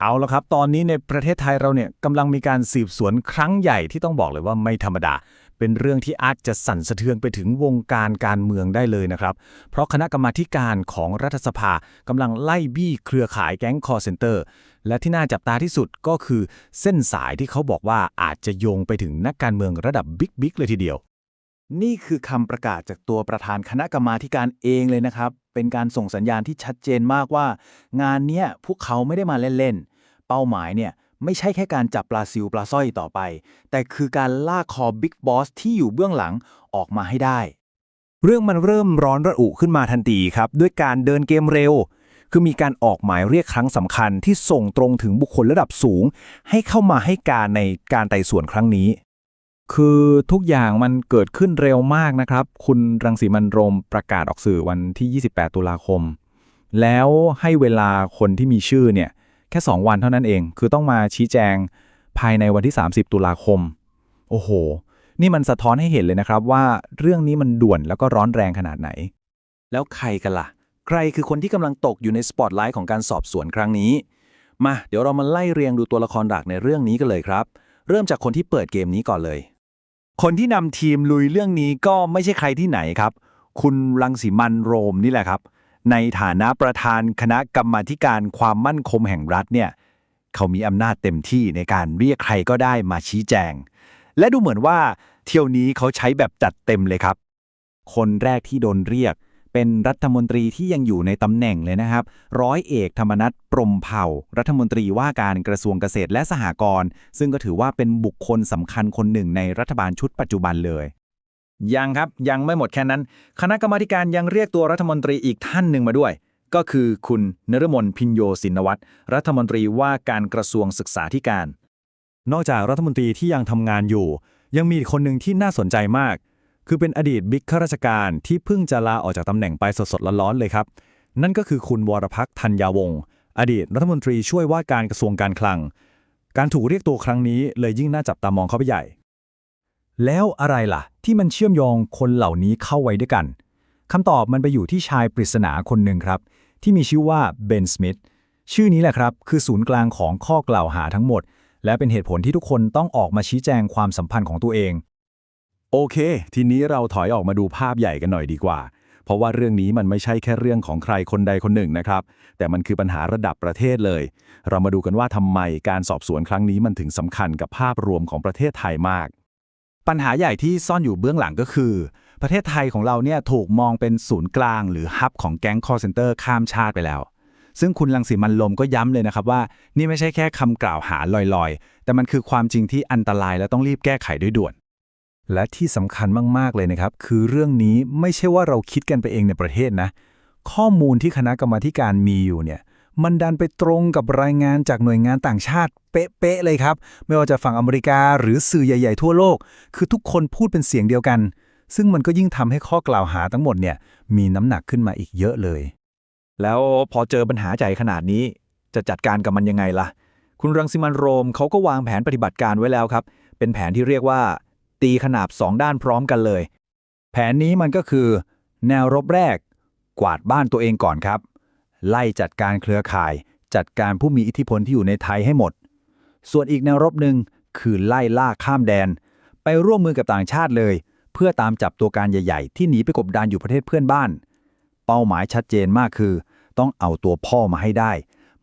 เอาละครับ ตอนนี้ในประเทศไทยเราเนี่ยกำลังมีการสืบสวนครั้งใหญ่ที่ต้องบอกเลยว่าไม่ธรรมดา เป็นเรื่องที่อาจจะสั่นสะเทือนไปถึงวงการการเมืองได้เลยนะครับ เพราะคณะกรรมาการของรัฐสภากำลังไล่บี้เครือข่ายแก๊งคอร์เซนเตอร์ และที่น่าจับตาที่สุดก็คือเส้นสายที่เขาบอกว่าอาจจะโยงไปถึงนักการเมืองระดับบิ๊กๆเลยทีเดียว นี่คือคำประกาศจากตัวประธานคณะกรรมาการเองเลยนะครับ เป็นการส่งสัญญาณที่ชัดเจนมากว่า งานเนี้ยพวกเขาไม่ได้มาเล่นๆ เป้าหมายเนี่ยไม่ใช่แค่การจับปลาซิวปลาสร้อยต่อไป แต่คือการลากคอบิ๊กบอสที่อยู่เบื้องหลังออกมาให้ได้ เรื่องมันเริ่มร้อนระอุขึ้นมาทันทีครับ ด้วยการเดินเกมเร็ว คือมีการออกหมายเรียกครั้งสำคัญที่ส่งตรงถึงบุคคลระดับสูง ให้เข้ามาให้การในการไต่สวนครั้งนี้ คือทุกอย่างมันเกิดขึ้นเร็วมากนะครับ คุณรังสีมันโรมประกาศออกสื่อวันที่ 28 ตุลาคม แล้วให้เวลาคนที่มีชื่อเนี่ย แค่ 2 วันเท่านั้นเอง คือต้องมาชี้แจงภายในวันที่ 30 ตุลาคม โอ้โห นี่มันสะท้อนให้เห็นเลยนะครับว่าเรื่องนี้มันด่วนแล้วก็ร้อนแรงขนาดไหน แล้วใครกันล่ะ ใครคือคนที่กำลังตกอยู่ในสปอตไลท์ของการสอบสวนครั้งนี้ มา เดี๋ยวเรามาไล่เรียงดูตัวละครหลักในเรื่องนี้กันเลยครับ เริ่มจากคนที่เปิดเกมนี้ก่อนเลย คนที่นำทีมลุยเรื่องนี้ก็ไม่ใช่ใครที่ไหนครับ คุณรังสีมันโรมนี่แหละครับ ในฐานะประธานคณะกรรมาการความมั่นคงแห่งรัฐเนี่ยเขามีอำนาจเต็มที่ในการเรียกใครก็ได้มาชี้แจง และดูเหมือนว่าเที่ยวนี้เขาใช้แบบจัดเต็มเลยครับ คนแรกที่โดนเรียก เป็นรัฐมนตรีที่ยังอยู่ในตำแหน่งเลยนะครับ ร้อยเอกธรรมนัฐปรมเผ่า รัฐมนตรีว่าการกระทรวงเกษตรและสหกรณ์ซึ่งก็ถือว่าเป็นบุคคลสำคัญคนหนึ่งในรัฐบาลชุดปัจจุบันเลยยังครับ ยังไม่หมดแค่นั้น คณะกรรมาธิการยังเรียกตัวรัฐมนตรีอีกท่านหนึ่งมาด้วย ก็คือคุณนรมนพินโยสินวัตรรัฐมนตรีว่าการกระทรวงศึกษาธิการ นอกจากรัฐมนตรีที่ยังทำงานอยู่ ยังมีคนหนึ่งที่น่าสนใจมาก คือเป็นอดีตบิ๊กข้าราชการที่เพิ่งจะลาออกจากตำแหน่งไปสดๆร้อนๆเลยครับ นั่นก็คือคุณวรพักษ์ธัญญาวงศ์อดีตรัฐมนตรีช่วยว่าการกระทรวงการคลัง การถูกเรียกตัวครั้งนี้เลยยิ่งน่าจับตามองเข้าไปใหญ่ แล้วอะไรล่ะ ที่มันเชื่อมโยงคนเหล่านี้เข้าไว้ด้วยกันคำตอบมันไปอยู่ที่ชายปริศนาคนหนึ่งครับ ที่มีชื่อว่าเบนสมิธชื่อนี้แหละครับ คือศูนย์กลางของข้อกล่าวหาทั้งหมด และเป็นเหตุผลที่ทุกคนต้องออกมาชี้แจงความสัมพันธ์ของตัวเอง โอเค ทีนี้เราถอยออกมาดูภาพใหญ่กันหน่อยดีกว่า เพราะว่าเรื่องนี้มันไม่ใช่แค่เรื่องของใครคนใดคนหนึ่งนะครับ แต่มันคือปัญหาระดับประเทศเลย เรามาดูกันว่าทำไมการสอบสวนครั้งนี้มันถึงสำคัญกับภาพรวมของประเทศไทยมาก ปัญหาใหญ่ที่ซ่อนอยู่เบื้องหลังก็คือ ประเทศไทยของเราเนี่ยถูกมองเป็นศูนย์กลาง หรือฮับของแก๊งคอร์เซนเตอร์ข้ามชาติไปแล้ว ซึ่งคุณลังสีมันลมก็ย้ำเลยนะครับว่า นี่ไม่ใช่แค่คำกล่าวหาลอยๆ แต่มันคือความจริงที่อันตรายและต้องรีบแก้ไขด้วยด่วน และที่สำคัญมาก ๆ เลยนะครับ คือเรื่องนี้ไม่ใช่ว่าเราคิดกันไปเองในประเทศนะ ข้อมูลที่คณะกรรมาการมีอยู่เนี่ย มันดันไปตรงกับรายงานจากหน่วยงานต่างชาติ เป๊ะ ๆ เลยครับ ไม่ว่าจะฝั่งอเมริกาหรือสื่อใหญ่ ๆ ทั่วโลก คือทุกคนพูดเป็นเสียงเดียวกัน ซึ่งมันก็ยิ่งทำให้ข้อกล่าวหาทั้งหมดเนี่ยมีน้ำหนักขึ้นมาอีกเยอะเลย แล้วพอเจอปัญหาใหญ่ขนาดนี้ จะจัดการกับมันยังไงล่ะ คุณรังสิมันโรมเขาก็วางแผนปฏิบัติการไว้แล้วครับ เป็นแผนที่เรียกว่า ตีขนาบสองด้านพร้อมกันเลย แผนนี้มันก็คือ แนวรบแรก กวาดบ้านตัวเองก่อนครับ ไล่จัดการเครือข่าย จัดการผู้มีอิทธิพลที่อยู่ในไทยให้หมด ส่วนอีกแนวรบหนึ่งคือไล่ล่าข้ามแดน ไปร่วมมือกับต่างชาติเลย เพื่อตามจับตัวการใหญ่ ๆ ที่หนีไปกบดานอยู่ประเทศเพื่อนบ้าน เป้าหมายชัดเจนมากคือ ต้องเอาตัวพ่อมาให้ได้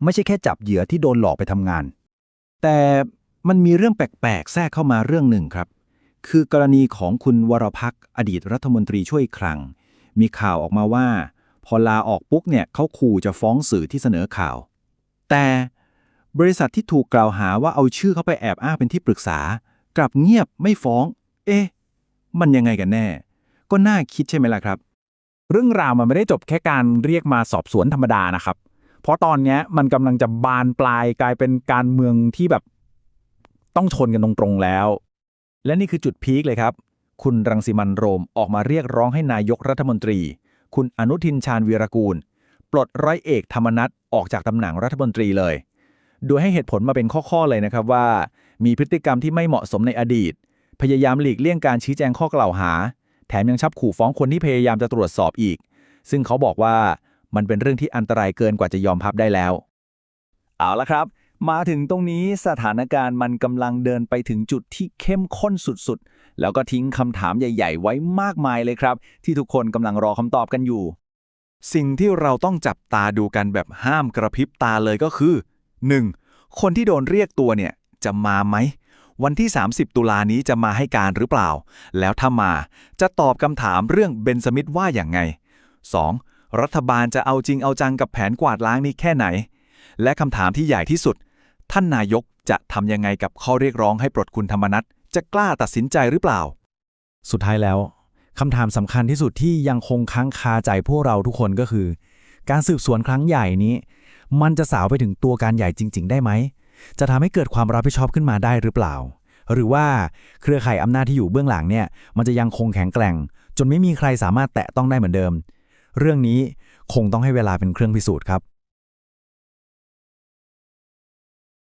ไม่ใช่แค่จับเหยื่อที่โดนหลอกไปทำงาน แต่มันมีเรื่องแปลกๆ แทรกเข้ามาเรื่องหนึ่งครับ คือกรณีของคุณวรพักอดีตรัฐมนตรีช่วยคลัง มีข่าวออกมาว่า พอลาออกปุ๊บเนี่ยเขาขู่จะฟ้องสื่อที่เสนอข่าว แต่บริษัทที่ถูกกล่าวหาว่าเอาชื่อเขาไปแอบอ้างเป็นที่ปรึกษา กลับเงียบไม่ฟ้อง เอ๊ะ มันยังไงกันแน่ ก็น่าคิดใช่ไหมล่ะครับ เรื่องราวมันไม่ได้จบแค่การเรียกมาสอบสวนธรรมดานะครับ เพราะตอนนี้มันกำลังจะบานปลายกลายเป็นการเมืองที่แบบ ต้องชนกันตรงๆแล้ว และนี่คือจุดพีคเลยครับ คุณรังสิมันโรมออกมาเรียกร้องให้นายกรัฐมนตรี คุณอนุทินชาญวีรกูล ปลดร้อยเอกธรรมนัฐออกจากตำแหน่งรัฐมนตรีเลย โดยให้เหตุผลมาเป็นข้อๆเลยนะครับว่า มีพฤติกรรมที่ไม่เหมาะสมในอดีต พยายามหลีกเลี่ยงการชี้แจงข้อกล่าวหา แถมยังชับขู่ฟ้องคนที่พยายามจะตรวจสอบอีก ซึ่งเขาบอกว่ามันเป็นเรื่องที่อันตรายเกินกว่าจะยอมพับได้แล้ว เอาละครับ มาถึงตรงนี้สถานการณ์มันกำลังเดินไปถึงจุดที่เข้มข้นสุดๆ แล้วก็ทิ้งคำถามใหญ่ ๆ ไว้มากมายเลยครับ ที่ทุกคนกำลังรอคำตอบกันอยู่ สิ่งที่เราต้องจับตาดูกันแบบห้ามกระพริบตาเลยก็คือ 1. คนที่โดนเรียกตัวเนี่ยจะมาไหม วันที่ 30 ตุลานี้จะมาให้การหรือเปล่า แล้วถ้ามาจะตอบคำถามเรื่องเบนสมิธว่าอย่างไง 2. รัฐบาลจะเอาจริงเอาจังกับแผนกวาดล้างนี้แค่ไหน และคำถามที่ใหญ่ที่สุด ท่านนายกจะทำยังไงกับข้อเรียกร้องให้ปลดคุณธรรมนัฐจะกล้าตัดสินใจหรือเปล่า สุดท้ายแล้วคำถามสำคัญที่สุดที่ยังคงค้างคาใจพวกเราทุกคนก็คือ การสืบสวนครั้งใหญ่นี้ มันจะสาวไปถึงตัวการใหญ่จริง ๆ ได้ไหม จะทำให้เกิดความรับผิดชอบขึ้นมาได้หรือเปล่า หรือว่าเครือข่ายอำนาจที่อยู่เบื้องหลังเนี่ย มันจะยังคงแข็งแกร่ง จนไม่มีใครสามารถแตะต้องได้เหมือนเดิม เรื่องนี้คงต้องให้เวลาเป็นเครื่องพิสูจน์ครับ